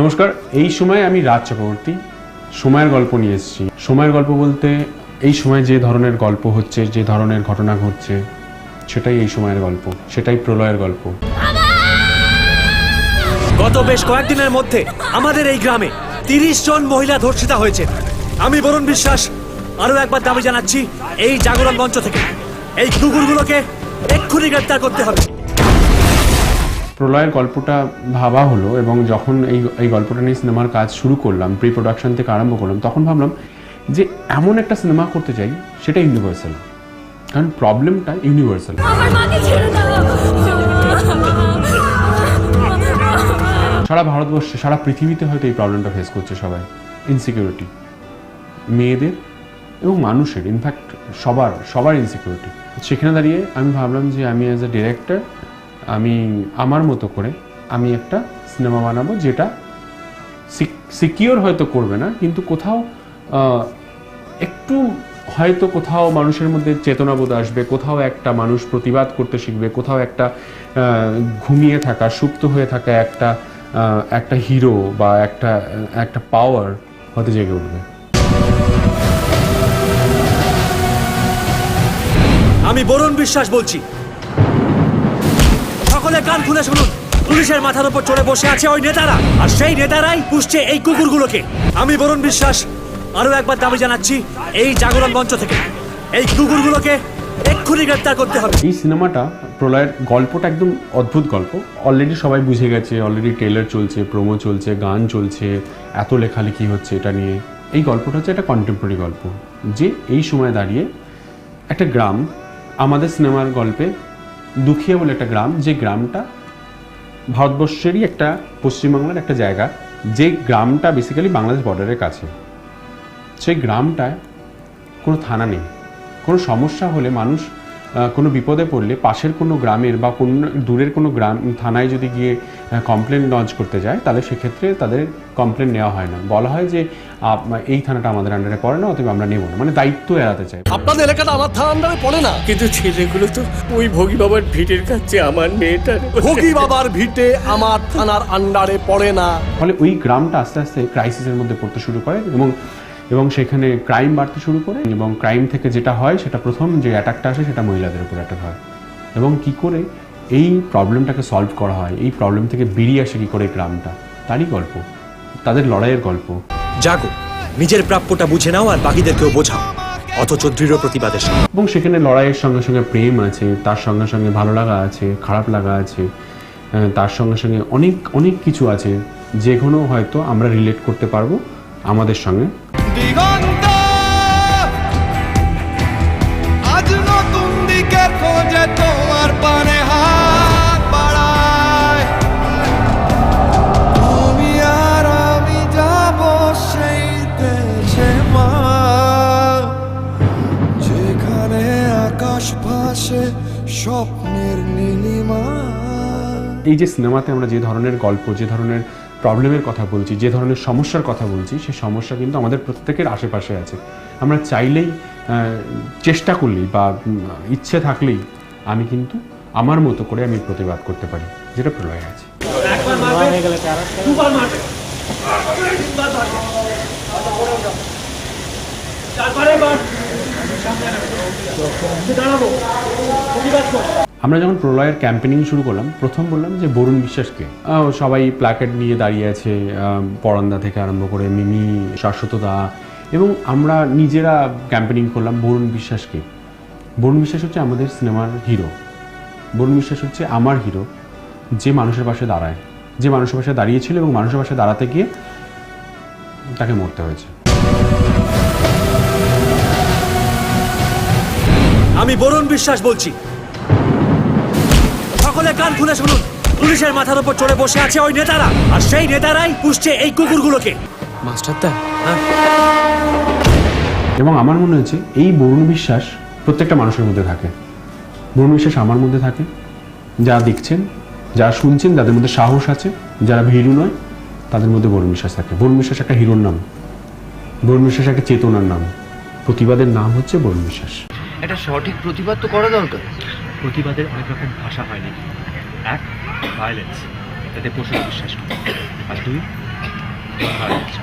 নমস্কার, এই সময় আমি রাজ চক্রবর্তী। সময়ের গল্প নিয়ে এসেছি। সময়ের গল্প বলতে এই সময় যে ধরনের গল্প হচ্ছে, যে ধরনের ঘটনা ঘটছে, সেটাই এই সময়ের গল্প, সেটাই প্রলয়ের গল্প। গত বেশ কয়েকদিনের মধ্যে আমাদের এই গ্রামে তিরিশ জন মহিলা ধর্ষিতা হয়েছে। আমি বরুণ বিশ্বাস আরও একবার দাবি জানাচ্ছি, এই জাগরণ মঞ্চ থেকে এই কুকুরগুলোকে এক্ষুনি গ্রেপ্তার করতে হবে। প্রলয়ের গল্পটা ভাবা হলো এবং যখন এই এই গল্পটা নিয়ে সিনেমার কাজ শুরু করলাম প্রি প্রোডাকশন থেকে আরম্ভ করলাম তখন ভাবলাম যে এমন একটা সিনেমা করতে চাই সেটা ইউনিভার্সাল কারণ প্রবলেমটা ইউনিভার্সাল সারা ভারতবর্ষে সারা পৃথিবীতে হয়তো এই প্রবলেমটা ফেস করছে সবাই। ইনসিকিউরিটি মেয়েদের এবং মানুষের ইনফ্যাক্ট সবার সবার ইনসিকিউরিটি সেখানে দাঁড়িয়ে আমি ভাবলাম যে আমি অ্যাজ এ ডিরেক্টর আমি, আমার মতো করে আমি একটা সিনেমা বানাবো যেটা সিকিওর হয়তো করবে না, কিন্তু কোথাও একটু হয়তো কোথাও মানুষের মধ্যে চেতনাবোধ আসবে, কোথাও একটা মানুষ প্রতিবাদ করতে শিখবে, কোথাও একটা ঘুমিয়ে থাকা, সুপ্ত হয়ে থাকা একটা একটা হিরো বা একটা একটা পাওয়ার হতে জেগে উঠবে। আমি বরুণ বিশ্বাস বলছি। সকলে কান খুলে শুনুন। পুলিশের মাথার উপর চড়ে বসে আছে ওই নেতারা। আর সেই নেতারাই পুষছে এই কুকুরগুলোকে। আমি বরুণ বিশ্বাস আরও একবার দাবি জানাচ্ছি এই জাগরণ মঞ্চ থেকে। এই কুকুরগুলোকে এক্ষুনি গ্রেপ্তার করতে হবে। এই সিনেমাটা, প্রলয়ের গল্পটা একদম অদ্ভুত গল্প। অলরেডি সবাই বুঝে গেছে অলরেডি ট্রেলার চলছে প্রোমো চলছে, গান চলছে, এত লেখালেখি হচ্ছে এটা নিয়ে। এই গল্পটা হচ্ছে একটা কন্টেম্পোরারি গল্প। যে এই সময় দাঁড়িয়ে একটা গ্রাম আমাদের সিনেমার গল্পে দুখিয়া বলে একটা গ্রাম, যে গ্রামটা ভারতবর্ষেরই একটা পশ্চিমবাংলার একটা জায়গা, যে গ্রামটা বেসিক্যালি বাংলাদেশ বর্ডারের কাছে। সেই গ্রামটায় কোনো থানা নেই। কোনো সমস্যা হলে মানুষ কোনো বিপদে পড়লে পাশের কোনো গ্রামের বা কোনো দূরের কোনো গ্রাম থানায় যদি গিয়ে কমপ্লেন লঞ্চ করতে যায় তাহলে সেক্ষেত্রে তাদের কমপ্লেন নেওয়া হয় না। বলা হয় যে আপ- এই থানাটা আমাদের আন্ডারে পড়ে না অথবা আমরা নেব না। মানে দায়িত্ব এড়াতে চাই। আপনাদের এলাকাটা আমার থানা আন্ডারে পড়ে না? কিন্তু ছেলেগুলো তো ওই ভোগী বাবার ভিটের কাছে আমার মেয়েটা। ভোগী বাবার ভিটে আমার থানার আন্ডারে পড়ে না। ফলে ওই গ্রামটা আস্তে আস্তে ক্রাইসিসের মধ্যে পড়তে শুরু করে এবং এবং সেখানে ক্রাইম বাড়তে শুরু করে এবং ক্রাইম থেকে যেটা হয় সেটা প্রথম যে অ্যাটাকটা আসে সেটা মহিলাদের উপর অ্যাটাক হয়। এবং কি করে এই প্রবলেমটাকে সলভ করা হয় এই প্রবলেম থেকে বেরিয়ে আসে কি করে গ্রামটা তারই গল্প। তাদের লড়াইয়ের গল্প। জাগো নিজের প্রাপ্যটা বুঝে নাও আর বাকিদেরকেও বোঝাও। অথচ দৃঢ় প্রতিবাদের সাথে এবং সেখানে লড়াইয়ের সঙ্গে সঙ্গে প্রেম আছে তার সঙ্গে সঙ্গে ভালো লাগা আছে খারাপ লাগা আছে তার সঙ্গে সঙ্গে অনেক অনেক কিছু আছে যেগুলো হয়তো আমরা রিলেট করতে পারব আমাদের সঙ্গে। দিগন্ত আজ নতুন দিকে খোঁজে তোমার পানে হাত বাড়ায় তুমি আর আমি যাব সেই দেশে মা যেখানে আকাশ ভাসে স্বপ্নের নীলিমা এই যে সিনেমাতে আমরা যে ধরনের গল্প, যে ধরনের প্রবলেমের কথা বলছি, যে ধরনের সমস্যার কথা বলছি সেই সমস্যা কিন্তু আমাদের প্রত্যেকের আশেপাশে আছে। আমরা চাইলেই চেষ্টা করলেই বা ইচ্ছে থাকলেই আমি কিন্তু আমার মতো করে আমি প্রতিবাদ করতে পারি, যেটা প্রলয় আছে। আমরা যখন প্রলয়ের ক্যাম্পেনিং শুরু করলাম, প্রথম বললাম যে বরুণ বিশ্বাসকে। সবাই প্ল্যাকেট নিয়ে দাঁড়িয়ে আছে পরন্দা থেকে আরম্ভ করে মিমি, শাশ্বতদা, এবং আমরা নিজেরা ক্যাম্পেনিং করলাম বরুণ বিশ্বাসকে। বরুণ বিশ্বাস হচ্ছে আমাদের সিনেমার হিরো বরুণ বিশ্বাস হচ্ছে আমার হিরো যে মানুষের পাশে দাঁড়ায়। যে মানুষের পাশে দাঁড়িয়েছিল এবং মানুষের পাশে দাঁড়াতে গিয়ে তাকে মরতে হয়েছে। আমি বরুণ বিশ্বাস বলছি। কান খুলে শুনুন। পুলিশের মাথার উপর চড়ে বসে আছে ওই নেতারা। আর সেই নেতারাই পুষছে এই কুকুরগুলোকে। মাস্টারদা। এবং আমার মনে হচ্ছে এই বরুণ বিশ্বাস প্রত্যেকটা মানুষের মধ্যে থাকে। বরুণ বিশ্বাস আমার মধ্যে থাকে। যা দেখছেন যা শুনছেন যাদের মধ্যে সাহস আছে। যারা ভীরু নয় তাদের মধ্যে বরুণ বিশ্বাস থাকে। বরুণ বিশ্বাস একটা হিরোর নাম। বরুণ বিশ্বাস একটা চেতনার নাম। প্রতিবাদের নাম হচ্ছে বরুণ বিশ্বাস। একটা সঠিক প্রতিবাদ তো করা দরকার। প্রতিবাদের অনেক রকম ভাষা হয় নাকি? এক ভায়োলেন্স এতে পশু বিশ্বাস করে। আর দুই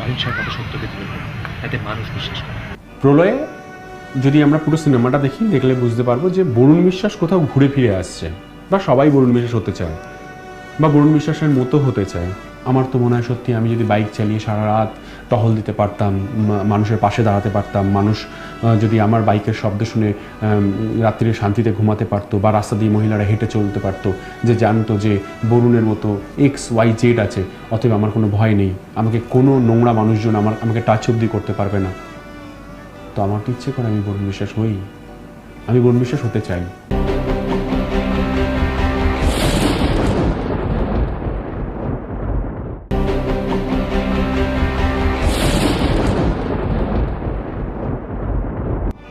অহিংসার মতো সত্যকে তুলে ধরে তাতে মানুষ বিশ্বাস করে। প্রলয়ে, যদি আমরা পুরো সিনেমাটা দেখি, দেখলে বুঝতে পারব যে বরুণ বিশ্বাস কোথাও ঘুরে ফিরে আসছে। বা সবাই বরুণ বিশ্বাস হতে চায়। বা বরুণ বিশ্বাসের মতো হতে চায়। আমার তো মনে হয় সত্যি আমি যদি বাইক চালিয়ে সারা রাত টহল দিতে পারতাম মানুষের পাশে দাঁড়াতে পারতাম, মানুষ যদি আমার বাইকের শব্দ শুনে রাত্রিরে শান্তিতে ঘুমাতে পারতো বা রাস্তা দিয়ে মহিলারা হেঁটে চলতে পারতো, যে জানতো যে বরুণের মতো এক্স ওয়াই জেড আছে, অতএব আমার কোনো ভয় নেই। আমাকে কোনো নোংরা মানুষজন আমার, আমাকে টাচ অব্দি করতে পারবে না। তো আমার তো ইচ্ছে করে আমি বরুণ বিশ্বাস হই। আমি বরুণ বিশ্বাস হতে চাই।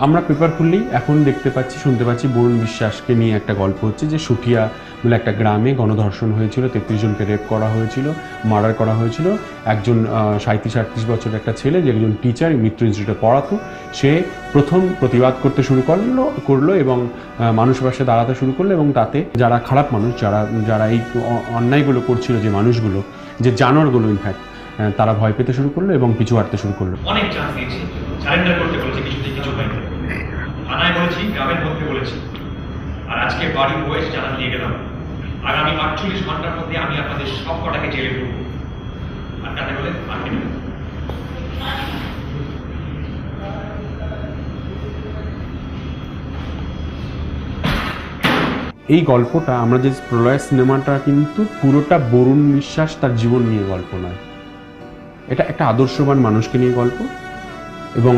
আমরা পেপার খুললেই এখন দেখতে পাচ্ছি, শুনতে পাচ্ছি বরুণ বিশ্বাসকে নিয়ে একটা গল্প হচ্ছে যে সুটিয়া বলে একটা গ্রামে গণধর্ষণ হয়েছিল, তেত্রিশ জনকে রেপ করা হয়েছিল মার্ডার করা হয়েছিল। একজন সাঁত্রিশ আটত্রিশ বছরের একটা ছেলে, যে একজন টিচার মিত্র ইনস্টিটিউটে পড়াতো। সে প্রথম প্রতিবাদ করতে শুরু করল করল এবং মানুষের পাশে দাঁড়াতে শুরু করল এবং তাতে যারা খারাপ মানুষ, যারা যারা এই অন্যায়গুলো করছিল যে মানুষগুলো, যে জানোয়ারগুলো ইনফ্যাক্ট তারা ভয় পেতে শুরু করল এবং পিছু হাঁটতে শুরু করল। অনেক চান্স দিয়েছি করতে বলেছি কিছু। বলেছি গ্রামের মধ্যে বলেছি। আর আজকে বাড়ির বয়স জানা দিয়ে গেলাম। আগামী আটচল্লিশ ঘণ্টার মধ্যে আমি আপনাদের সব কটাকে জেলে ঢুকবো আর তাতে বলে দেবো। এই গল্পটা, আমরা যে প্রলয় সিনেমাটা কিন্তু পুরোটা বরুণ বিশ্বাস তার জীবন নিয়ে গল্প নয়। এটা একটা আদর্শবান মানুষকে নিয়ে গল্প এবং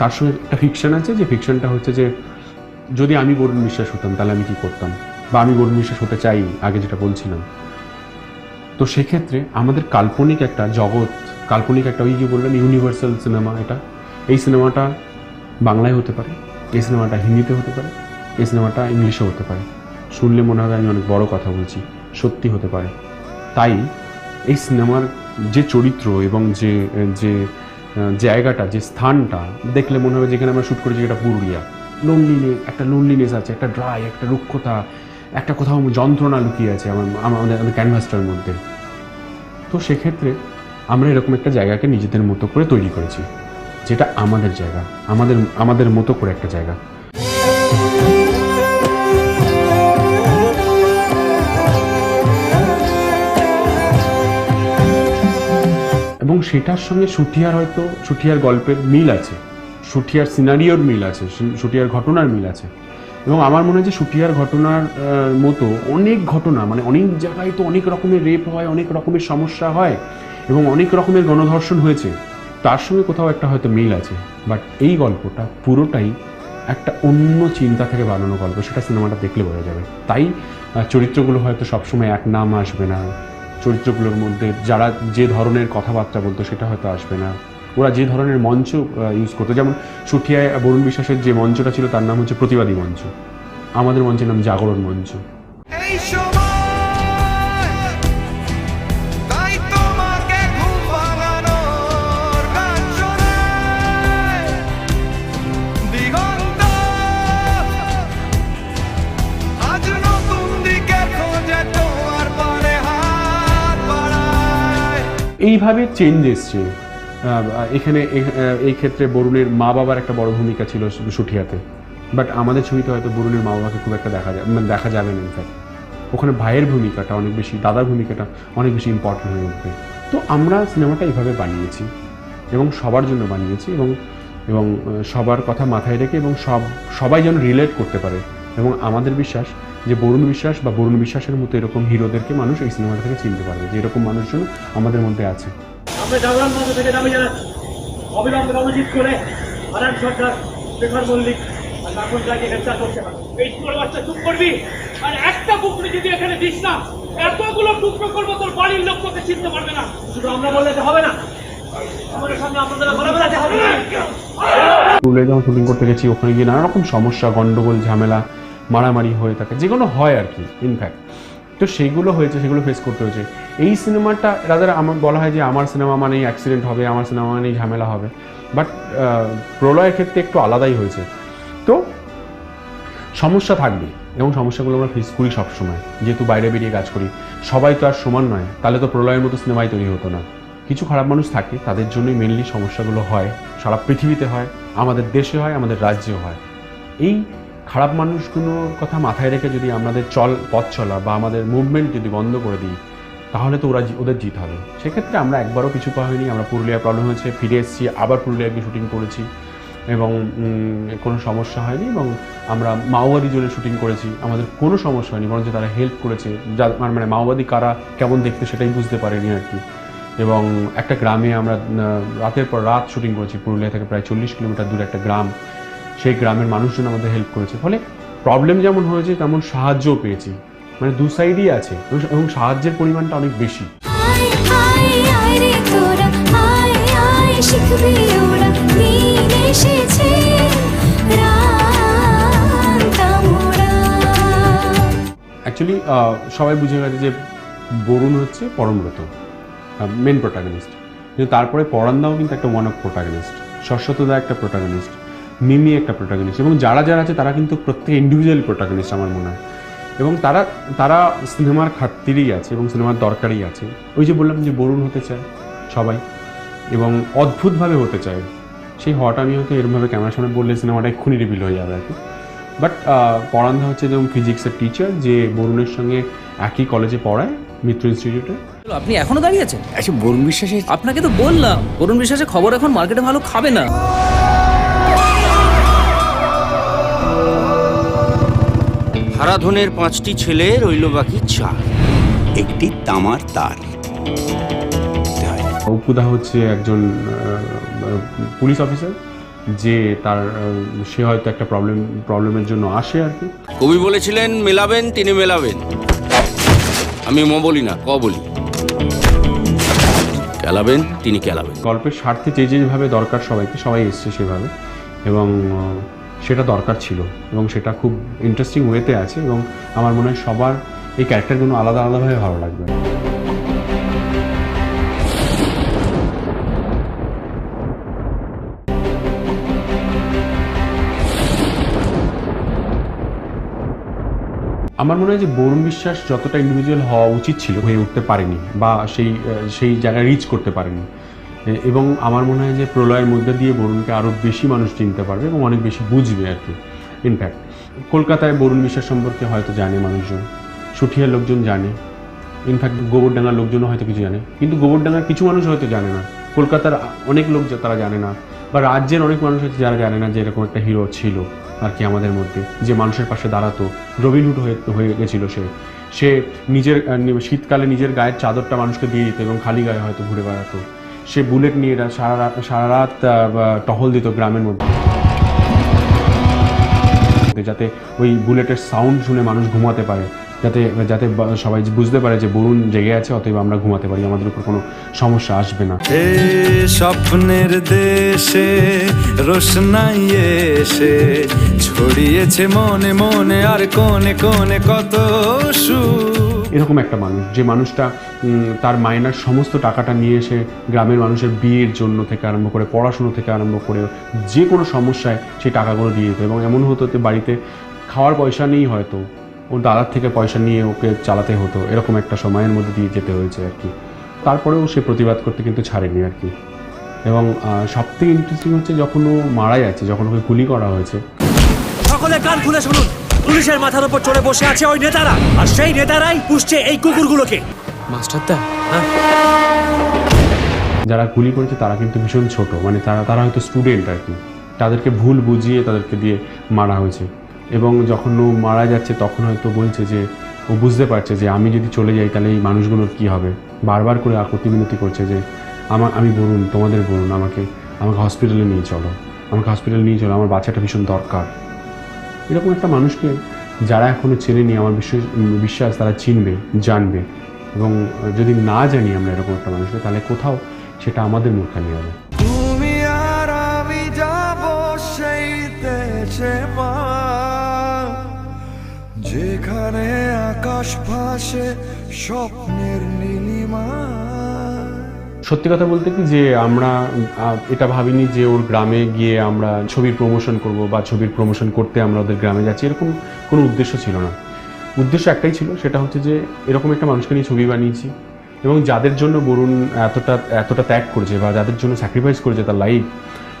তার সঙ্গে একটা ফিকশন আছে যে ফিকশনটা হচ্ছে যে যদি আমি বরুণ বিশ্বাস হতাম, তাহলে আমি কি করতাম? বা আমি বরুণ বিশ্বাস হতে চাই, আগে যেটা বলছিলাম। তো সেক্ষেত্রে আমাদের কাল্পনিক একটা জগৎ, কাল্পনিক একটা ওই যে বললাম ইউনিভার্সাল সিনেমা এটা। এই সিনেমাটা বাংলায় হতে পারে, এই সিনেমাটা হিন্দিতে হতে পারে, এই সিনেমাটা ইংলিশে হতে পারে। শুনলে মনে হবে আমি অনেক বড় কথা বলছি, সত্যি হতে পারে। তাই এই সিনেমার যে চরিত্র এবং যে যে জায়গাটা, যে স্থানটা, দেখলে মনে হবে যেখানে আমরা শ্যুট করেছি এটা পুরুলিয়া। লোনলিনেস একটা লোনলিনেস আছে, একটা ড্রাই একটা রুক্ষতা, একটা কোথাও যন্ত্রণা লুকিয়ে আছে আমার আমাদের আমাদের ক্যানভাসটার মধ্যে। তো সেক্ষেত্রে আমরা এরকম একটা জায়গাকে নিজেদের মতো করে তৈরি করেছি, যেটা আমাদের জায়গা, আমাদের আমাদের মতো করে একটা জায়গা। এবং সেটার সঙ্গে সুঠিয়ার হয়তো সুঠিয়ার গল্পের মিল আছে। সুঠিয়ার সিনারিওর মিল আছে, সু- সুঠিয়ার ঘটনার মিল আছে। এবং আমার মনে হয় যে সুঠিয়ার ঘটনার মতো অনেক ঘটনা মানে অনেক জায়গায় তো অনেক রকমের রেপ হয়, অনেক রকমের সমস্যা হয় এবং অনেক রকমের গণধর্ষণ হয়েছে। তার সঙ্গে কোথাও একটা হয়তো মিল আছে, বাট এই গল্পটা পুরোটাই একটা অন্য চিন্তা থেকে বানানো গল্প, সেটা সিনেমাটা দেখলে বোঝা যাবে। তাই চরিত্রগুলো হয়তো সবসময় এক নাম আসবে না। চরিত্রগুলোর মধ্যে যারা যে ধরনের কথাবার্তা বলতো, সেটা হয়তো আসবে না। ওরা যে ধরনের মঞ্চ ইউজ করতো। যেমন সুঠিয়ায় বরুণ বিশ্বাসের যে মঞ্চটা ছিল তার নাম হচ্ছে প্রতিবাদী মঞ্চ। আমাদের মঞ্চের নাম জাগরণ মঞ্চ। এইভাবে চেঞ্জ এসছে। এখানে এই ক্ষেত্রে বরুণের মা বাবার একটা বড় ভূমিকা ছিল সুঠিয়াতে। বাট আমাদের ছবিতে হয়তো বরুণের মা বাবাকে খুব একটা দেখা যায় মানে দেখা যাবে না ইনফ্যাক্ট ওখানে ভাইয়ের ভূমিকাটা অনেক বেশি, দাদার ভূমিকাটা অনেক বেশি ইম্পর্টেন্ট হয়ে উঠবে। তো আমরা সিনেমাটা এইভাবে বানিয়েছি এবং সবার জন্য বানিয়েছি এবং এবং সবার কথা মাথায় রেখে এবং সব, সবাই যেন রিলেট করতে পারে। এবং আমাদের বিশ্বাস যে বরুণ বিশ্বাস বা বরুণ বিশ্বাসের মতো এরকম হিরোদেরকে মানুষ এই সিনেমাটা থেকে চিনতে পারবে, যে এরকম মানুষজন আমাদের মধ্যে আছে। আমরা জাগরণ মঞ্চ থেকে দাবি জানাচ্ছি অবিলম্বে রণজিৎ করে আরাম সরকার, শেখর মল্লিক, আর রায়কে গ্রেপ্তার করতে হবে। এই বাচ্চা চুপ করবি? আর একটা যদি এখানে দিস না, এতগুলো টুকরো করব, তোর বাড়ির লোক চিনতে পারবে না। শুধু আমরা বললে তো হবে না। স্কুলে যখন শুটিং করতে গেছি, ওখানে গিয়ে নানা রকম সমস্যা, গন্ডগোল, ঝামেলা, মারামারি হয়ে থাকে। যেগুলো হয় আর কি ইনফ্যাক্ট তো সেইগুলো হয়েছে, সেগুলো ফেস করতে হয়েছে। এই সিনেমাটা রাদার আমার বলা হয় যে আমার সিনেমা মানেই অ্যাক্সিডেন্ট হবে, আমার সিনেমা মানেই ঝামেলা হবে। বাট প্রলয়ের ক্ষেত্রে একটু আলাদাই হয়েছে। তো, সমস্যা থাকবে এবং সমস্যাগুলো আমরা ফেস করি সবসময়। যেহেতু বাইরে বেরিয়ে কাজ করি, সবাই তো আর সমান নয়, তাহলে তো প্রলয়ের মতো সিনেমাই তৈরি হতো না। কিছু খারাপ মানুষ থাকে, তাদের জন্যই মেনলি সমস্যাগুলো হয়। সারা পৃথিবীতে হয়, আমাদের দেশে হয়, আমাদের রাজ্যেও হয়। এই খারাপ মানুষগুলোর কথা মাথায় রেখে যদি আমাদের চল, পথ চলা বা আমাদের মুভমেন্ট যদি বন্ধ করে দিই, তাহলে তো ওরা ওদের জিত হবে। সেক্ষেত্রে আমরা একবারও পিছু পা হয়নি আমরা পুরুলিয়া প্রবলেম হয়েছে, ফিরে এসেছি, আবার পুরুলিয়ায় গিয়ে শুটিং করেছি এবং কোনো সমস্যা হয়নি এবং আমরা মাওবাদী জোরে শুটিং করেছি, আমাদের কোনো সমস্যা হয়নি, বরঞ্চ তারা হেল্প করেছে। যা মানে মানে মাওবাদী কারা কেমন দেখতে সেটাই বুঝতে পারেনি আর কি। এবং একটা গ্রামে আমরা রাতের পর রাত শুটিং করেছি, পুরুলিয়া থেকে প্রায় চল্লিশ কিলোমিটার দূরে একটা গ্রাম। সেই গ্রামের মানুষজন আমাদের হেল্প করেছে। ফলে প্রবলেম যেমন হয়েছে তেমন সাহায্যও পেয়েছি। মানে দু সাইডই আছে এবং- সাহায্যের পরিমাণটা অনেক বেশি। অ্যাকচুয়ালি সবাই বুঝে গেছে যে বরুণ হচ্ছে পরমব্রত মেন প্রোটাগনিস্ট কিন্তু তারপরে পরান্দাও কিন্তু একটা ওয়ান অফ প্রোটাগনিস্ট শাশ্বতদা একটা প্রোটাগনিস্ট মিমি একটা প্রোটাগনিস্ট এবং যারা যারা আছে তারা কিন্তু প্রত্যেক ইন্ডিভিজুয়াল প্রোটাগনিস্ট আমার মনে হয়। এবং তারা তারা সিনেমার খাতিরেই আছে এবং সিনেমার দরকারই আছে। ওই যে বললাম যে বরুণ হতে চায় সবাই এবং অদ্ভুতভাবে হতে চায়। সেই হওয়াটা আমি হয়তো এরমভাবে ক্যামেরার সামনে বললে সিনেমাটা এক্ষুনি রিভিল হয়ে যাবে আর কি। বাট পরান্ধা হচ্ছে যেমন ফিজিক্সের টিচার যে বরুণের সঙ্গে একই কলেজে পড়ায় মিত্র ইনস্টিটিউটে আপনি এখনও দাঁড়িয়ে আছেন? আচ্ছা বরুণ বিশ্বাসে আপনাকে তো বললাম বরুণ বিশ্বাসের খবর এখন মার্কেটে ভালো খাবে না। হারাধনের পাঁচটি ছেলে রইল বাকি চার। একটি তামার তার অপুদা হচ্ছে একজন পুলিশ অফিসার যে তার সে হয়তো একটা প্রবলেম প্রবলেমের জন্য আসে আর কি। কবি বলেছিলেন মেলাবেন তিনি মেলাবেন। আমি ম বলি না ক বলি। কেলাবেন তিনি কেলাবেন। গল্পের স্বার্থে যে যেভাবে দরকার সবাইকে সবাই এসছে সেভাবে। এবং সেটা দরকার ছিল এবং সেটা খুব ইন্টারেস্টিং ওয়েতে আছে এবং আমার মনে হয় সবার এই ক্যারেক্টারগুলো আলাদা আলাদাভাবে ভালো লাগবে। আমার মনে হয় যে বরুণ বিশ্বাস যতটা ইন্ডিভিজুয়াল হওয়া উচিত ছিল, হয়ে উঠতে পারেনি বা সেই সেই জায়গায় রিচ করতে পারেনি। এবং আমার মনে হয় যে প্রলয়ের মধ্যে দিয়ে বরুণকে আরও বেশি মানুষ চিনতে পারবে এবং অনেক বেশি বুঝবে আর কি ইনফ্যাক্ট কলকাতায় বরুণ বিশ্বাস সম্পর্কে হয়তো জানে মানুষজন, সুঠিয়ার লোকজন জানে ইনফ্যাক্ট গোবরডাঙ্গার লোকজনও হয়তো কিছু জানে, কিন্তু গোবরডাঙ্গার কিছু মানুষ হয়তো জানে না। কলকাতার অনেক লোক তারা জানে না, বা রাজ্যের অনেক মানুষ হচ্ছে যারা জানে না যে এরকম একটা হিরো ছিল আর কি আমাদের মধ্যে, যে মানুষের পাশে দাঁড়াতো রবিনহুড হয়ে হয়ে গেছিল সে। সে নিজের শীতকালে নিজের গায়ের চাদরটা মানুষকে দিয়ে দিত এবং খালি গায়ে হয়তো ঘুরে বেড়াতো। সে বুলেট নিয়ে সারা রাত সারা রাত টহল দিত গ্রামের মধ্যে। যাতে ওই বুলেটের সাউন্ড শুনে মানুষ ঘুমাতে পারে। যাতে যাতে সবাই বুঝতে পারে যে বরুণ জেগে আছে অতএব আমরা ঘুমাতে পারি আমাদের উপর কোনো সমস্যা আসবে না। এ স্বপ্নের দেশে রোশনাই এসে ছড়িয়েছে মনে মনে আর কোনে কোনে কত সুখ। এরকম একটা মানুষ যে মানুষটা তার মায়নার সমস্ত টাকাটা নিয়ে এসে গ্রামের মানুষের বিয়ের জন্য থেকে আরম্ভ করে পড়াশুনো থেকে আরম্ভ করে যে কোনো সমস্যায় সেই টাকাগুলো দিয়ে দিত। এবং এমন হতো যে বাড়িতে খাওয়ার পয়সা নেই হয়তো ওর দাদার থেকে পয়সা নিয়ে ওকে চালাতে হতো এরকম একটা সময়ের মধ্যে দিয়ে যেতে হয়েছে আর কি। তারপরেও সে প্রতিবাদ করতে কিন্তু ছাড়েনি আর কি। এবং সব থেকে ইন্টারেস্টিং হচ্ছে যখন ও মারা যাচ্ছে যখন ওকে গুলি করা হয়েছে। সকলে কান খুলে শুনুন। পুলিশের মাথার উপর চড়ে বসে আছে ওই নেতারা আর সেই নেতারাই পুষছে এই কুকুরগুলোকে। মাস্টারদা যারা গুলি করেছে তারা কিন্তু ভীষণ ছোট। মানে তারা তারা হয়তো স্টুডেন্ট আর কি। তাদেরকে ভুল বুঝিয়ে তাদেরকে দিয়ে মারা হয়েছে। এবং যখন ও মারা যাচ্ছে, তখন হয়তো বলছে যে, ও বুঝতে পারছে যে, আমি যদি চলে যাই, তাহলে এই মানুষগুলোর কী হবে? বারবার করে আকতি মিনতি করছে যে আমার আমি বলুন, তোমাদের বলুন, আমাকে আমাকে হসপিটালে নিয়ে চলো, আমাকে হসপিটালে নিয়ে চলো, আমার বাচ্চাটা ভীষণ দরকার। এরকম একটা মানুষকে যারা এখনও চেনেনি আমার বিশ্বাস বিশ্বাস তারা চিনবে, জানবে। এবং যদি না জানি আমরা এরকম একটা মানুষকে, তাহলে কোথাও সেটা আমাদের মূর্খানি হবে। যেখানে আকাশ ভাসে স্বপ্নের নীলিমা। সত্যি কথা বলতে কি যে আমরা এটা ভাবিনি যে ওর গ্রামে গিয়ে আমরা ছবির প্রমোশন করব বা ছবির প্রমোশন করতে আমরা ওদের গ্রামে যাচ্ছি, এরকম কোনো উদ্দেশ্য ছিল না। উদ্দেশ্য একটাই ছিল, সেটা হচ্ছে যে এরকম একটা মানুষকে নিয়ে ছবি বানিয়েছি এবং যাদের জন্য বরুণ এতটা এতটা ত্যাগ করেছে বা যাদের জন্য স্যাক্রিফাইস করেছে তার লাইফ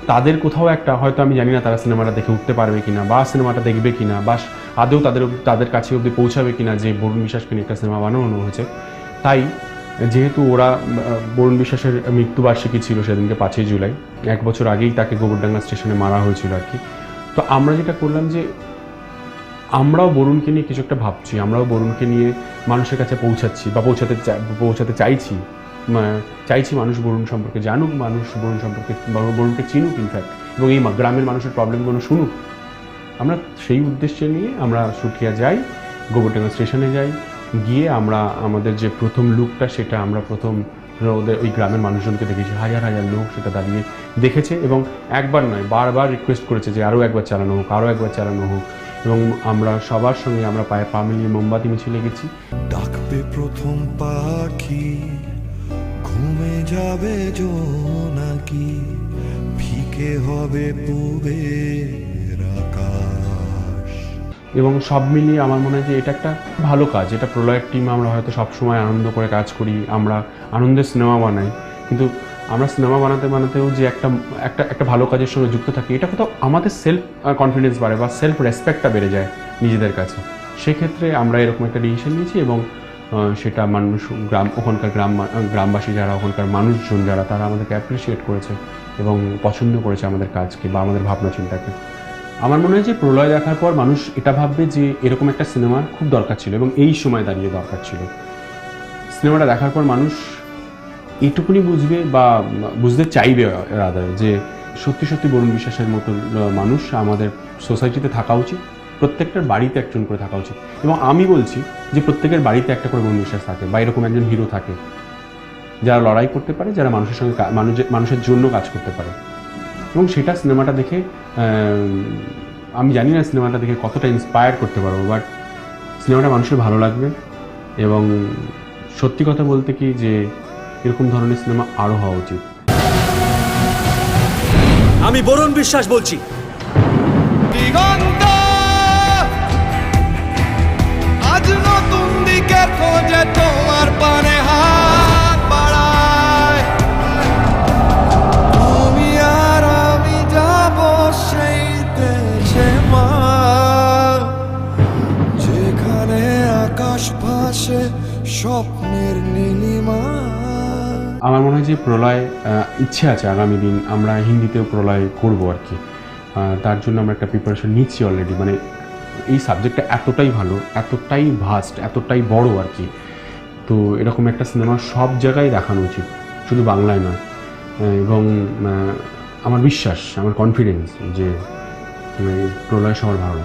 তাদের কোথাও একটা, হয়তো আমি জানি না তারা সিনেমাটা দেখে উঠতে পারবে কিনা, বা সিনেমাটা দেখবে কিনা, বা আদৌ তাদের তাদের কাছে অবধি পৌঁছাবে কিনা যে বরুণ বিশ্বাসকে নিয়ে একটা সিনেমা বানানো হয়েছে। তাই যেহেতু ওরা বরুণ বিশ্বাসের মৃত্যুবার্ষিকী ছিল সেদিনকে পাঁচই জুলাই, এক বছর আগেই তাকে গোবরডাঙ্গা স্টেশনে মারা হয়েছিল আর কি। তো আমরা যেটা করলাম যে, আমরাও বরুণকে নিয়ে কিছু একটা ভাবছি, আমরাও বরুণকে নিয়ে মানুষের কাছে পৌঁছাচ্ছি, বা পৌঁছাতে পৌঁছাতে চাইছি। চাইছি মানুষ বরুণ সম্পর্কে জানুক, মানুষ বরুণ সম্পর্কে বরুণ- বরুণকে চিনুক ইনফ্যাক্ট এবং এই গ্রামের মানুষের প্রবলেমগুলো শুনুক। আমরা সেই উদ্দেশ্যে নিয়ে আমরা সুঠিয়া যাই, গোবরডাঙ্গা স্টেশনে যাই, গিয়ে আমরা আমাদের যে প্রথম লুকটা সেটা আমরা প্রথম ওদের ওই গ্রামের মানুষজনকে দেখেছি। হাজার হাজার লোক সেটা দাঁড়িয়ে দেখেছে এবং একবার নয়, বারবার রিকোয়েস্ট করেছে যে আরও একবার চালানো হোক আরও একবার চালানো হোক। এবং আমরা সবার সঙ্গে আমরা পায়ে পা মিলিয়ে মোমবাতি মিছিলে গেছি। ডাকবে প্রথম পাখি। যাবে নাকি? ফিকে হবে আকাশ। এবং সব মিলিয়ে আমার মনে হয় যে এটা একটা ভালো কাজ, এটা প্রলয়ের টিম আমরা হয়তো সবসময় আনন্দ করে কাজ করি, আমরা আনন্দের সিনেমা বানাই। কিন্তু আমরা সিনেমা বানাতে বানাতেও যে একটা একটা একটা ভালো কাজের সঙ্গে যুক্ত থাকি, এটা কোথাও আমাদের সেলফ কনফিডেন্স বাড়ে বা সেলফ রেসপেক্টটা বেড়ে যায় নিজেদের কাছে। সেক্ষেত্রে আমরা এরকম একটা ডিসিশন নিয়েছি এবং সেটা মানুষ গ্রাম, ওখানকার গ্রাম, গ্রামবাসী যারা, ওখানকার মানুষজন যারা, তারা আমাদেরকে অ্যাপ্রিসিয়েট করেছে এবং পছন্দ করেছে আমাদের কাজকে বা আমাদের ভাবনা চিন্তাকে। আমার মনে হয় যে প্রলয় দেখার পর মানুষ এটা ভাববে যে এরকম একটা সিনেমার খুব দরকার ছিল এবং এই সময় দাঁড়িয়ে দরকার ছিল। সিনেমাটা দেখার পর মানুষ এটুকুনি বুঝবে বা বুঝতে চাইবে রাদার যে সত্যি সত্যি বরুণ বিশ্বাসের মতো মানুষ আমাদের সোসাইটিতে থাকা উচিত। প্রত্যেকটার বাড়িতে একজন করে থাকা উচিত। এবং আমি বলছি যে প্রত্যেকের বাড়িতে একটা করে বরুণ বিশ্বাস থাকে বা এরকম একজন হিরো থাকে, যারা লড়াই করতে পারে, যারা মানুষের সঙ্গে মানুষের মানুষের জন্য কাজ করতে পারে। এবং সেটা সিনেমাটা দেখে আমি জানি না সিনেমাটা দেখে কতটা ইন্সপায়ার করতে পারব বাট সিনেমাটা মানুষের ভালো লাগবে। এবং সত্যি কথা বলতে কি যে এরকম ধরনের সিনেমা আরও হওয়া উচিত। আমি বরুণ বিশ্বাস বলছি। স্বপ্নের নীলিমা। আমার মনে হয় যে প্রলয় ইচ্ছে আছে আগামী দিন আমরা হিন্দিতেও প্রলয় করব আর কি। তার জন্য আমরা একটা প্রিপারেশন নিচ্ছি অলরেডি মানে এই সাবজেক্টটা এতটাই ভালো এতটাই ভাস্ট এতটাই বড় আর কি। তো এরকম একটা সিনেমা সব জায়গায় দেখানো উচিত শুধু বাংলায় নয়। এবং আমার বিশ্বাস আমার কনফিডেন্স যে আহ, প্রলয় সবার ভালো।